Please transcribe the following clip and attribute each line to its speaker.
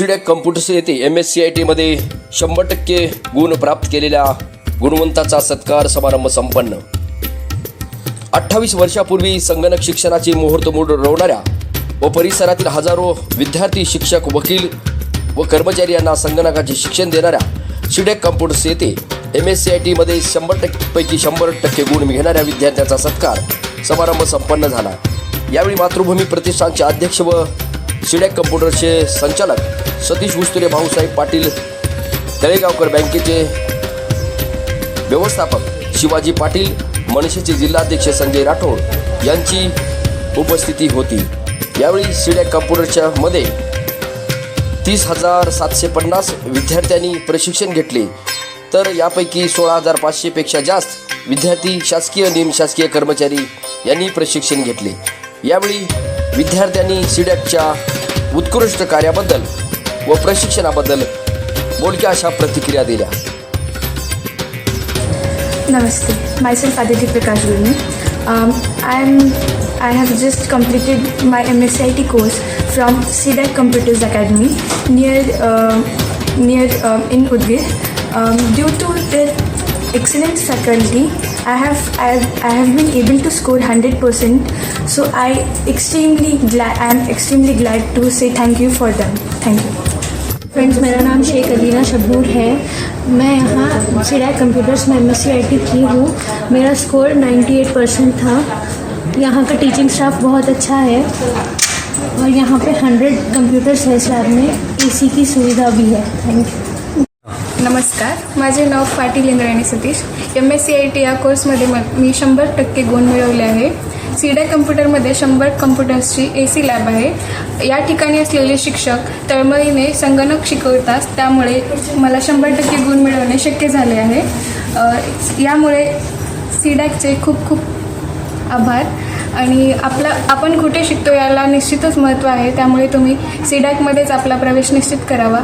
Speaker 1: सिडेक computers येथे M S C I टीमध्ये शंभर टक्के गुण प्राप्त केलेल्या गुणवंताचा सत्कार समारंभ संपन्न. अठ्ठावीस वर्षापूर्वी संगणक शिक्षणाची मुहूर्तमूड रोवणाऱ्या व परिसरातील हजारो विद्यार्थी शिक्षक वकील व कर्मचारी यांना संगणकाचे शिक्षण देणाऱ्या सिडेक कम्प्युटर्स येथे एम एस सी आय टीमध्ये शंभर टक्केपैकी शंभर टक्के गुण घेणाऱ्या विद्यार्थ्यांचा सत्कार समारंभ संपन्न झाला. यावेळी मातृभूमी प्रतिष्ठानचे अध्यक्ष व सिडॅक कम्प्युटरचे संचालक सतीश भुस्तुरे भाऊसाहेब पाटील तळेगावकर बँकेचे व्यवस्थापक शिवाजी पाटील मनसेचे जिल्हाध्यक्ष संजय राठोड यांची उपस्थिती होती. यावेळी सिडॅक कम्प्युटरच्या मध्ये तीस हजार सातशे पन्नास विद्यार्थ्यांनी प्रशिक्षण घेतले. तर यापैकी सोळा हजार पाचशेपेक्षा जास्त विद्यार्थी शासकीय निमशासकीय कर्मचारी यांनी प्रशिक्षण घेतले. यावेळी विद्यार्थ्यांनी सिडॅकच्या उत्कृष्ट कार्याबद्दल व प्रशिक्षणाबद्दल बोलक्या अशा प्रतिक्रिया दिल्या.
Speaker 2: नमस्ते. My self Aditi Prakash Guruni I am I have just completed my M S I T course from CDAC computers academy near near in Udgir due to their excellent faculty, I have I, I have been able to score hundred percent. So I extremely glad I am extremely glad to say thank you for them. Thank you.
Speaker 3: Friends मेरा नाम शेख अलीना शबनूर है मैं यहाँ CDAC computers में M S की हूँ मेरा score 98 percent था यहाँ का टीचिंग स्टाफ बहुत अच्छा है और यहाँ पे 100 कंप्यूटर्स है इस में एसी की सुविधा भी है थैंक यू
Speaker 4: नमस्कार. माझे नाव Patil Indrayani Satish. M S C I T या कोर्समध्ये म मी शंभर टक्के गुण मिळवले आहे. सीडा कम्प्युटरमध्ये शंभर कम्प्युटर्सची ए सी लॅब आहे. या ठिकाणी असलेले शिक्षक तळमळीने संगणक शिकवतात. त्यामुळे मला शंभर टक्के गुण मिळवणे शक्य झाले आहे. यामुळे सीडॅकचे खूप खूप आभार. आणि आपला आपण कुठे शिकतो याला निश्चितच महत्त्व आहे. त्यामुळे तुम्ही सीडॅकमध्येच आपला प्रवेश निश्चित करावा.